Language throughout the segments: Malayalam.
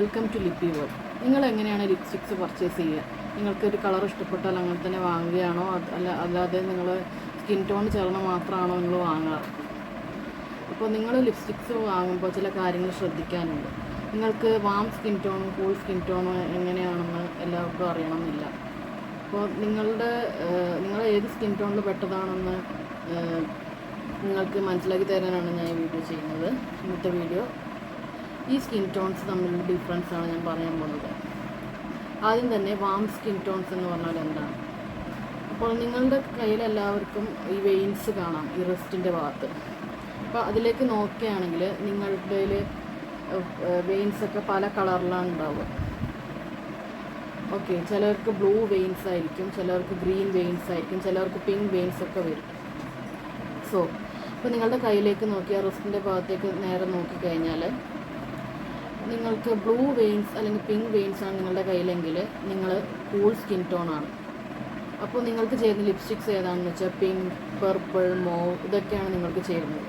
വെൽക്കം ടു ലിപ്പി വേൾഡ് നിങ്ങൾ എങ്ങനെയാണ് ലിപ്സ്റ്റിക്സ് പർച്ചേസ് ചെയ്യുക? നിങ്ങൾക്ക് ഒരു കളർ ഇഷ്ടപ്പെട്ടാൽ അങ്ങനെ തന്നെ വാങ്ങുകയാണോ? അല്ല അല്ലാതെ നിങ്ങൾ സ്കിൻ ടോൺ ചേർന്ന് മാത്രമാണോ നിങ്ങൾ വാങ്ങുക അപ്പോൾ നിങ്ങൾ ലിപ്സ്റ്റിക്സ് വാങ്ങുമ്പോൾ ചില കാര്യങ്ങൾ ശ്രദ്ധിക്കാനുണ്ട്. നിങ്ങൾക്ക് വാം സ്കിൻ ടോണും കൂൾ സ്കിൻ ടോണും എങ്ങനെയാണെന്ന് എല്ലാവർക്കും അറിയണമെന്നില്ല. അപ്പോൾ നിങ്ങളുടെ നിങ്ങൾ ഏത് സ്കിൻ ടോണിൽ പെട്ടതാണെന്ന് നിങ്ങൾക്ക് മനസ്സിലാക്കി തരാനാണ് ഞാൻ ഈ വീഡിയോ ചെയ്യുന്നത്. ഇന്നത്തെ വീഡിയോ ഈ സ്കിൻ ടോൺസ് തമ്മിലുള്ള ഡിഫറൻസ് ആണ് ഞാൻ പറയാൻ പോകുന്നത്. ആദ്യം തന്നെ വാം സ്കിൻ ടോൺസ് എന്ന് പറഞ്ഞാൽ എന്താണ്? അപ്പോൾ നിങ്ങളുടെ കയ്യിൽ എല്ലാവർക്കും ഈ വെയിൻസ് കാണാം ഈ റെസ്റ്റിന്റെ ഭാഗത്ത്. അപ്പോൾ അതിലേക്ക് നോക്കുകയാണെങ്കിൽ നിങ്ങളുടെ വെയിൻസ് ഒക്കെ പല കളറിലാണ് ഉണ്ടാവുക. ഓക്കെ ചിലർക്ക് ബ്ലൂ വെയിൻസ് ആയിരിക്കും ചിലർക്ക് ഗ്രീൻ വെയിൻസ് ആയിരിക്കും ചിലർക്ക് പിങ്ക് വെയിൻസ് ഒക്കെ വരും. സോ അപ്പോൾ നിങ്ങളുടെ കയ്യിലേക്ക് നോക്കി ആ റെസ്റ്റിന്റെ ഭാഗത്തേക്ക് നേരെ നോക്കിക്കഴിഞ്ഞാൽ നിങ്ങൾക്ക് ബ്ലൂ വെയിൻസ് അല്ലെങ്കിൽ പിങ്ക് വെയിൻസ് ആണ് നിങ്ങളുടെ കയ്യിലെങ്കിൽ നിങ്ങൾ കൂൾ സ്കിൻ ടോൺ ആണ്. അപ്പോൾ നിങ്ങൾക്ക് ചെയ്യുന്ന ലിപ്സ്റ്റിക്സ് ഏതാണെന്ന് വെച്ചാൽ പിങ്ക് പർപ്പിൾ മോവ് ഇതൊക്കെയാണ് നിങ്ങൾക്ക് ചെയ്യുന്നത്.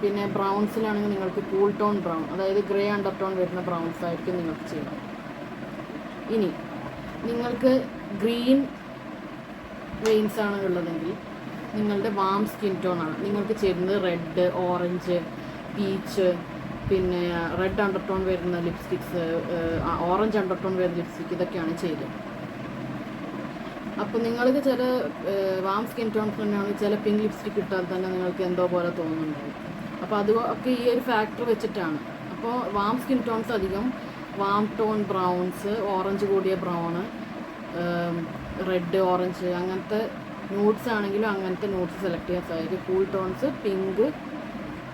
പിന്നെ ബ്രൗൺസിലാണെങ്കിൽ നിങ്ങൾക്ക് കൂൾ ടോൺ ബ്രൗൺ അതായത് ഗ്രേ അണ്ടർ ടോൺ വരുന്ന ബ്രൗൺസ് ആയിരിക്കും നിങ്ങൾക്ക് ചെയ്യുന്നത്. ഇനി നിങ്ങൾക്ക് ഗ്രീൻ വെയിൻസ് ആണ് ഉള്ളതെങ്കിൽ നിങ്ങളുടെ വാം സ്കിൻ ടോൺ ആണ്. നിങ്ങൾക്ക് ചേരുന്നത് റെഡ് ഓറഞ്ച് പീച്ച് പിന്നെ റെഡ് അണ്ടർടോൺ വരുന്ന ലിപ്സ്റ്റിക്സ് ഓറഞ്ച് അണ്ടർടോൺ വരുന്ന ലിപ്സ്റ്റിക് ഇതൊക്കെയാണ് ചെയ്തത്. അപ്പോൾ നിങ്ങൾക്ക് ചില വാം സ്കിൻ ടോൺസ് തന്നെയാണെങ്കിൽ ചില പിങ്ക് ലിപ്സ്റ്റിക് ഇട്ടാൽ തന്നെ നിങ്ങൾക്ക് എന്തോ പോലെ തോന്നുന്നുണ്ടാവും. അപ്പോൾ അത് ഒക്കെ ഈ ഒരു ഫാക്ടർ വെച്ചിട്ടാണ്. അപ്പോൾ വാം സ്കിൻ ടോൺസ് അധികം വാം ടോൺ ബ്രൗൺസ് ഓറഞ്ച് കൂടിയ ബ്രൗണ് റെഡ് ഓറഞ്ച് അങ്ങനത്തെ നൂട്ട്സ് ആണെങ്കിലും അങ്ങനത്തെ നൂട്ട്സ് സെലക്ട് ചെയ്യാൻ സാധിക്കും. കൂൾ ടോൺസ് പിങ്ക്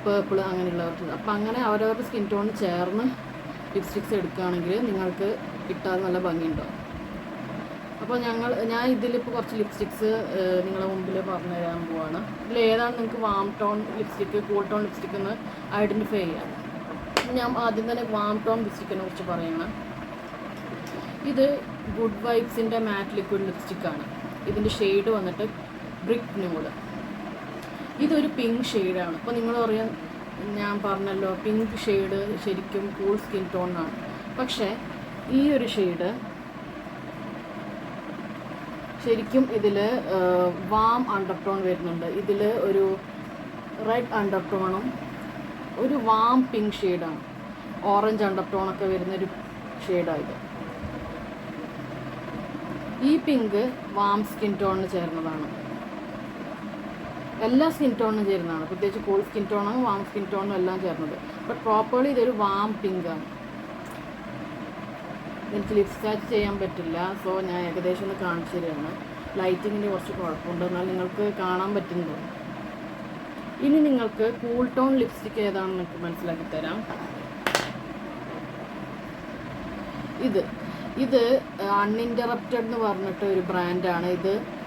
പേർപ്പിൾ അങ്ങനെയുള്ളവർക്ക്. അപ്പോൾ അങ്ങനെ അവരവരുടെ സ്കിൻ ടോൺ ചേർന്ന് ലിപ്സ്റ്റിക്സ് എടുക്കുകയാണെങ്കിൽ നിങ്ങൾക്ക് ഇട്ടാൽ നല്ല ഭംഗിയുണ്ടാവും അപ്പോൾ ഞങ്ങൾ ഞാൻ ഇതിലിപ്പോൾ കുറച്ച് ലിപ്സ്റ്റിക്സ് നിങ്ങളുടെ മുമ്പിൽ പറഞ്ഞു തരാൻ പോവാണ്. ഇതിൽ ഏതാണ് നിങ്ങൾക്ക് warm tone lipstick cool tone lipstick എന്ന് ഐഡന്റിഫൈ ചെയ്യാം. ഞാൻ ആദ്യം തന്നെ വാം ടോൺ ലിപ്സ്റ്റിക്കിനെ കുറിച്ച് പറയണം. ഇത് ഗുഡ് വൈബ്സിന്റെ മാറ്റ് ലിക്വിഡ് ലിപ്സ്റ്റിക്കാണ് ഇതിന്റെ ഷെയ്ഡ് വന്നിട്ട് ബ്രിക് ന്യൂഡ് ഇതൊരു പിങ്ക് ഷെയ്ഡാണ് അപ്പോൾ നിങ്ങൾ പറയാൻ ഞാൻ പറഞ്ഞല്ലോ പിങ്ക് ഷെയ്ഡ് ശരിക്കും കൂൾ സ്കിൻ ടോണാണ് പക്ഷേ ഈ ഒരു ഷെയ്ഡ് ശരിക്കും ഇതിൽ വാം അണ്ടർടോൺ വരുന്നുണ്ട്. ഇതിൽ ഒരു റെഡ് അണ്ടർടോണും ഒരു വാം പിങ്ക് ഷെയ്ഡാണ് ഓറഞ്ച് അണ്ടർടോണൊക്കെ വരുന്നൊരു ഷെയ്ഡാണ് ഇത്. ഈ പിങ്ക് വാം സ്കിൻ ടോണിന് ചേർന്നതാണ്. എല്ലാ സ്കിൻ ടോണിനും ചേരുന്നതാണ്. പ്രത്യേകിച്ച് കൂൾ സ്കിൻ ടോണും വാം സ്കിൻ ടോണും എല്ലാം ചേർന്നത്. ബട്ട് പ്രോപ്പർലി ഇതൊരു വാം പിങ്ക് ആണ്. എനിക്ക് ലിപ് സ്കാച്ച് ചെയ്യാൻ പറ്റില്ല. സോ ഞാൻ ഏകദേശം ഒന്ന് കാണിച്ചു തരുകയാണ് ലൈറ്റിങ്ങിന്റെ കുറച്ച് കുഴപ്പമുണ്ട്. എന്നാൽ നിങ്ങൾക്ക് കാണാൻ പറ്റുന്നുണ്ടോ ഇനി നിങ്ങൾക്ക് കൂൾ ടോൺ ലിപ്സ്റ്റിക് ഏതാണെന്ന് നിങ്ങൾക്ക് മനസ്സിലാക്കി തരാം. ഇത്. ഇത് അൺഇന്ററപ്റ്റഡ് എന്ന് പറഞ്ഞിട്ട് ഒരു ബ്രാൻഡാണ് ഇത്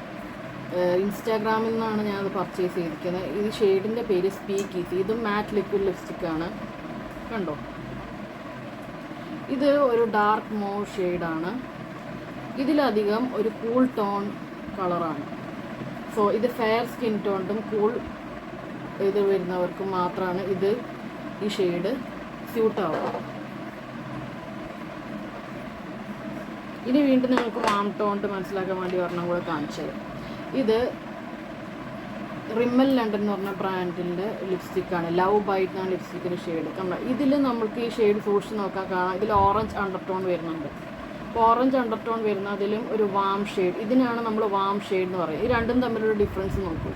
ഇൻസ്റ്റാഗ്രാമിൽ നിന്നാണ് ഞാൻ അത് പർച്ചേസ് ചെയ്തിരിക്കുന്നത്. ഇത് ഷെയ്ഡിന്റെ പേര് സ്പീക്ക് ഈസി ഇതും മാറ്റ് ലിക്വിഡ് ലിപ്സ്റ്റിക് ആണ്. കണ്ടോ? ഇത് ഒരു ഡാർക്ക് മോ ഷെയ്ഡാണ് ഇതിലധികം ഒരു കൂൾ ടോൺ കളറാണ് സോ ഇത് ഫെയർ സ്കിൻ ടോണിലും കൂൾ ഇത് വരുന്നവർക്കും മാത്രമാണ് ഇത് ഈ ഷെയ്ഡ് സ്യൂട്ടാവുക ഇനി വീണ്ടും നിങ്ങൾക്ക് വാം ടോണ്ട് മനസ്സിലാക്കാൻ വേണ്ടി ഒരെണ്ണം കൂടെ കാണിച്ചത് ഇത് റിമ്മൽ ലണ്ടൻ എന്ന് പറഞ്ഞ ബ്രാൻഡിന്റെ ലിപ്സ്റ്റിക്കാണ് ലവ് ബൈറ്റ് എന്നാണ് ലിപ്സ്റ്റിക്കിന്റെ ഷെയ്ഡ് കണ്ടോ? ഇതിൽ നമുക്ക് ഈ ഷെയ്ഡ് സൂക്ഷിച്ച് നോക്കാൻ കാണാം. ഇതിൽ ഓറഞ്ച് അണ്ടർടോൺ വരുന്നുണ്ട്. ഓറഞ്ച് അണ്ടർടോൺ വരുന്ന അതിലും ഒരു വാം ഷെയ്ഡ് ഇതിനാണ് നമ്മൾ വാം ഷെയ്ഡ് എന്ന് പറയുന്നത്. ഈ രണ്ടും തമ്മിലൊരു ഡിഫറൻസ് നോക്കൂ.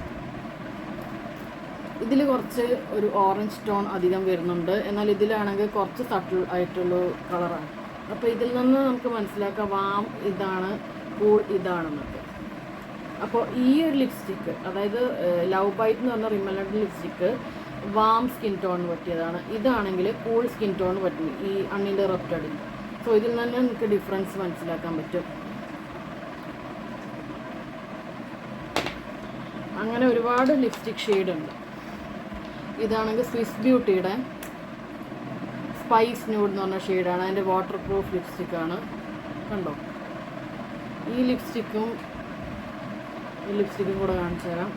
ഇതിൽ കുറച്ച് ഒരു ഓറഞ്ച് ടോൺ അധികം വരുന്നുണ്ട്. എന്നാൽ ഇതിലാണെങ്കിൽ കുറച്ച് സട്ടിൽ ആയിട്ടുള്ള കളറാണ് അപ്പോൾ ഇതിൽ നിന്ന് നമുക്ക് മനസ്സിലാക്കാം വാം ഇതാണ് കൂൾ ഇതാണെന്നൊക്കെ. അപ്പോൾ ഈ ഒരു ലിപ്സ്റ്റിക്ക് അതായത് ലവ് ബൈറ്റ് എന്ന് പറഞ്ഞ റിമലഡ് ലിപ്സ്റ്റിക്ക് വാം സ്കിൻ ടോണിന് പറ്റിയതാണ്. ഇതാണെങ്കിൽ കൂൾ സ്കിൻ ടോണിന് പറ്റും ഈ അൺഇന്ററപ്റ്റഡിൽ സോ ഇതിൽ നിന്ന് നമുക്ക് ഡിഫറൻസ് മനസ്സിലാക്കാൻ പറ്റും. അങ്ങനെ ഒരുപാട് ലിപ്സ്റ്റിക് ഷെയ്ഡ് ഉണ്ട്. ഇതാണെങ്കിൽ സ്വിസ് ബ്യൂട്ടിയുടെ സ്പൈസ് ന്യൂഡ് എന്ന് പറഞ്ഞ ഷെയ്ഡാണ് അതിന്റെ വാട്ടർ പ്രൂഫ് ലിപ്സ്റ്റിക്കാണ് കണ്ടോ? ഈ ലിപ്സ്റ്റിക്കും ലിപ്സ്റ്റിക്കും കൂടെ കാണിച്ചു തരാം.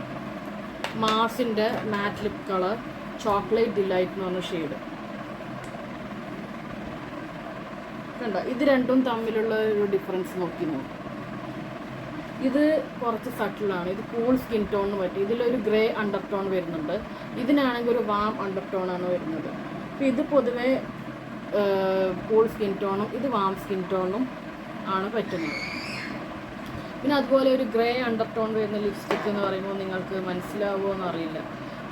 മാസിന്റെ matte lip colour chocolate delight എന്ന് പറഞ്ഞ ഷെയ്ഡ് കണ്ട? ഇത് രണ്ടും തമ്മിലുള്ള ഒരു ഡിഫറൻസ് നോക്കി നോക്കും. ഇത് കുറച്ച് സട്ടിലാണ് ഇത് കൂൾ സ്കിൻ ടോണിന് പറ്റും. ഇതിലൊരു ഗ്രേ അണ്ടർ ടോൺ വരുന്നുണ്ട്. ഇതിനാണെങ്കിൽ ഒരു വാം അണ്ടർ ആണ് വരുന്നത്. അപ്പോൾ ഇത് പൊതുവേ കൂൾ സ്കിൻ ടോണും ഇത് വാം സ്കിൻ ടോണും ആണ് പറ്റുന്നത്. പിന്നെ അതുപോലെ ഒരു ഗ്രേ അണ്ടർ ടോൺ വരുന്ന ലിപ്സ്റ്റിക് എന്ന് പറയുമ്പോൾ നിങ്ങൾക്ക് മനസ്സിലാവുമോ എന്നറിയില്ല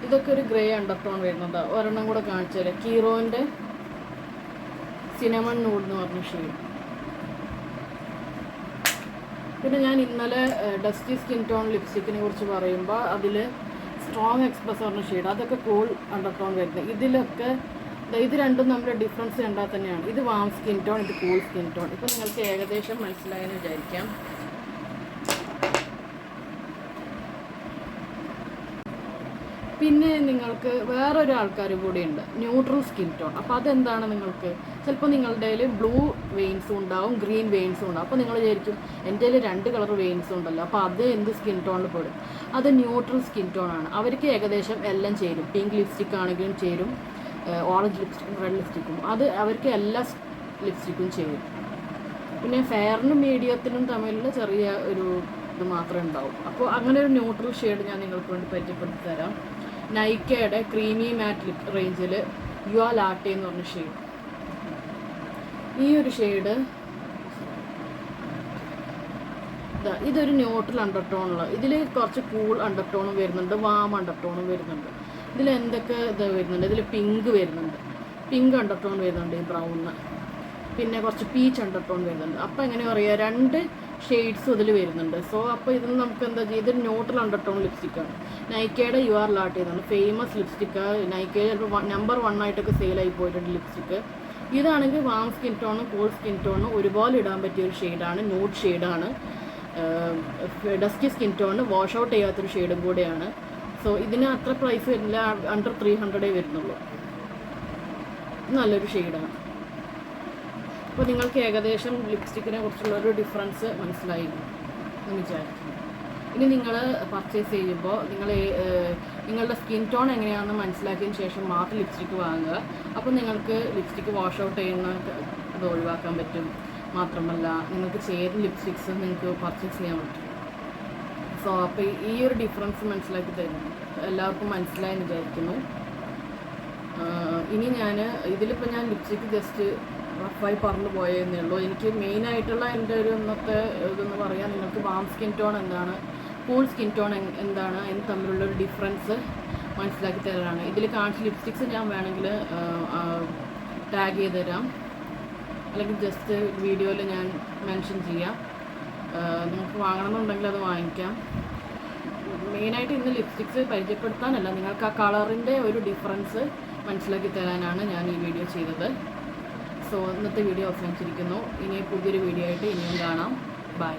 ഇതൊക്കെ ഒരു ഗ്രേ അണ്ടർ ടോൺ വരുന്നുണ്ട്. ഒരെണ്ണം കൂടെ കാണിച്ചാൽ കീറോന്റെ സിനമൺ നൂഡ് എന്ന് പറഞ്ഞ ഷെയ്ഡ് പിന്നെ ഞാൻ ഇന്നലെ ഡസ്റ്റി സ്കിൻ ടോൺ ലിപ്സ്റ്റിക്കിനെ കുറിച്ച് പറയുമ്പോൾ അതിൽ സ്ട്രോങ് എക്സ്പ്രസ് പറഞ്ഞ ഷെയ്ഡ് അതൊക്കെ കൂൾ അണ്ടർടോൺ വരുന്നത്. ഇതിലൊക്കെ ഇത് രണ്ടും നമ്മുടെ ഡിഫറൻസ് കണ്ടാൽ തന്നെയാണ്. ഇത് വാം സ്കിൻ ടോൺ ഇത് കൂൾ സ്കിൻ ടോൺ ഇപ്പം നിങ്ങൾക്ക് ഏകദേശം മനസ്സിലായെന്ന് വിചാരിക്കാം. പിന്നെ നിങ്ങൾക്ക് വേറൊരു ആൾക്കാർ കൂടിയുണ്ട് ന്യൂട്രൽ സ്കിൻ ടോൺ അപ്പോൾ അതെന്താണ് നിങ്ങൾക്ക്? ചിലപ്പോൾ നിങ്ങളുടെ കയ്യിൽ ബ്ലൂ വെയിൻസും ഉണ്ടാവും ഗ്രീൻ വെയിൻസും ഉണ്ടാവും. അപ്പോൾ നിങ്ങൾ വിചാരിക്കും എന്റെ കയ്യിൽ രണ്ട് കളർ വെയിൻസും ഉണ്ടല്ലോ. അപ്പോൾ അത് എന്ത് സ്കിൻ ടോണിൽ പെടും? അത് ന്യൂട്രൽ സ്കിൻ ടോൺ ആണ്. അവർക്ക് ഏകദേശം എല്ലാം ചേരും. പിങ്ക് ലിപ്സ്റ്റിക് ആണെങ്കിലും ചേരും ഓറഞ്ച് ലിപ്സ്റ്റിക്കും റെഡ് ലിപ്സ്റ്റിക്കും അത് അവർക്ക് എല്ലാ ലിപ്സ്റ്റിക്കും ചേരും. പിന്നെ ഫെയറിനും മീഡിയത്തിനും തമ്മിലുള്ള ചെറിയ ഒരു ഇത് മാത്രമേ ഉണ്ടാവും. അപ്പോൾ അങ്ങനെ ഒരു ന്യൂട്രൽ ഷെയ്ഡ് ഞാൻ നിങ്ങൾക്ക് വേണ്ടി പരിചയപ്പെടുത്തി തരാം. നൈക്കയുടെ ക്രീമി മാറ്റ് ലിപ് റേഞ്ചിൽ യു ആ ലാട്ടി എന്ന് പറഞ്ഞ ഷെയ്ഡ് ഈ ഒരു ഷെയ്ഡ് ഇതൊരു ന്യൂട്രൽ അണ്ടർ ടോണുള്ള ഇതിൽ കുറച്ച് കൂൾ അണ്ടർടോണും വരുന്നുണ്ട് വാം അണ്ടർടോണും വരുന്നുണ്ട്. ഇതിൽ എന്തൊക്കെ ഇത് വരുന്നുണ്ട്? ഇതിൽ പിങ്ക് വരുന്നുണ്ട്. പിങ്ക് അണ്ടർടോൺ വരുന്നുണ്ട് ഈ ബ്രൗണ് പിന്നെ കുറച്ച് പീച്ച് അണ്ടർ ടോൺ വരുന്നുണ്ട്. അപ്പോൾ എങ്ങനെ പറയുക രണ്ട് ഷെയ്ഡ്സ് ഇതിൽ വരുന്നുണ്ട്. സോ അപ്പോൾ ഇതിന് നമുക്ക് എന്താ ചെയ്യുക ഇതൊരു ന്യൂട്രൽ അണ്ടർ ടോൺ ലിപ്സ്റ്റിക്കാണ് നൈക്കയുടെ യു ആർ ലാട്ട് ചെയ്താണ് ഫേമസ് ലിപ്സ്റ്റിക്ക് നൈക്കയുടെ ചിലപ്പോൾ നമ്പർ വൺ ആയിട്ടൊക്കെ സെയിലായി പോയിട്ടുണ്ട് ലിപ്സ്റ്റിക്ക് ഇതാണെങ്കിൽ വാം സ്കിൻ ടോണും കൂൾ സ്കിൻ ടോണും ഒരുപോലെ ഇടാൻ പറ്റിയ ഒരു ഷെയ്ഡാണ് ന്യൂഡ് ഷെയ്ഡാണ് dusty skin tone wash out ചെയ്യാത്തൊരു ഷെയ്ഡും കൂടെയാണ്. സോ ഇതിന് അത്ര പ്രൈസ് വരില്ല അണ്ടർ ത്രീ ഹൺഡ്രഡേ വരുന്നുള്ളൂ. നല്ലൊരു ഷെയ്ഡാണ് അപ്പോൾ നിങ്ങൾക്ക് ഏകദേശം ലിപ്സ്റ്റിക്കിനെ കുറിച്ചുള്ള ഒരു ഡിഫറൻസ് മനസ്സിലായി എന്ന് വിചാരിക്കുന്നു. ഇനി നിങ്ങൾ പർച്ചേസ് ചെയ്യുമ്പോൾ നിങ്ങൾ നിങ്ങളുടെ സ്കിൻ ടോൺ എങ്ങനെയാണെന്ന് മനസ്സിലാക്കിയതിന് ശേഷം മാത്രം ലിപ്സ്റ്റിക്ക് വാങ്ങുക. അപ്പോൾ നിങ്ങൾക്ക് ലിപ്സ്റ്റിക്ക് വാഷ് ഔട്ട് ചെയ്യുന്ന അത് ഒഴിവാക്കാൻ പറ്റും. മാത്രമല്ല നിങ്ങൾക്ക് ചേരുന്ന ലിപ്സ്റ്റിക്സ് നിങ്ങൾക്ക് പർച്ചേസ് ചെയ്യാൻ പറ്റും. സോ അപ്പോൾ ഈ ഒരു ഡിഫറൻസ് മനസ്സിലാക്കി തരുന്നു. എല്ലാവർക്കും മനസ്സിലായെന്ന് വിചാരിക്കുന്നു. ഇനി ഞാൻ ഇതിലിപ്പോൾ ഞാൻ ലിപ്സ്റ്റിക്ക് ജസ്റ്റ് റഫായി പറഞ്ഞു പോയതെന്നേ ഉള്ളൂ എനിക്ക് മെയിൻ ആയിട്ടുള്ള എന്റെ ഒരു ഇന്നത്തെ ഇതെന്ന് പറയാൻ നിങ്ങൾക്ക് വാം സ്കിൻ ടോൺ എന്താണ് കൂൾ സ്കിൻ ടോൺ എന്താണ് അതിന് തമ്മിലുള്ള ഒരു ഡിഫറൻസ് മനസ്സിലാക്കി തരാനാണ്. ഇതിൽ കാണിച്ച ലിപ്സ്റ്റിക്സ് ഞാൻ വേണമെങ്കിൽ ടാഗ് ചെയ്ത് തരാം. അല്ലെങ്കിൽ ജസ്റ്റ് വീഡിയോയിൽ ഞാൻ മെൻഷൻ ചെയ്യാം. നിങ്ങൾക്ക് വാങ്ങണമെന്നുണ്ടെങ്കിൽ അത് വാങ്ങിക്കാം. മെയിനായിട്ട് ഇന്ന് ലിപ്സ്റ്റിക്സ് പരിചയപ്പെടുത്താനല്ല നിങ്ങൾക്ക് ആ കളറിന്റെ ഒരു ഡിഫറൻസ് മനസ്സിലാക്കി തരാനാണ് ഞാൻ ഈ വീഡിയോ ചെയ്തത്. സോ ഇന്നത്തെ വീഡിയോ അവസാനിച്ചിരിക്കുന്നു ഇനി പുതിയൊരു വീഡിയോ ആയിട്ട് ഇനിയും കാണാം. ബൈ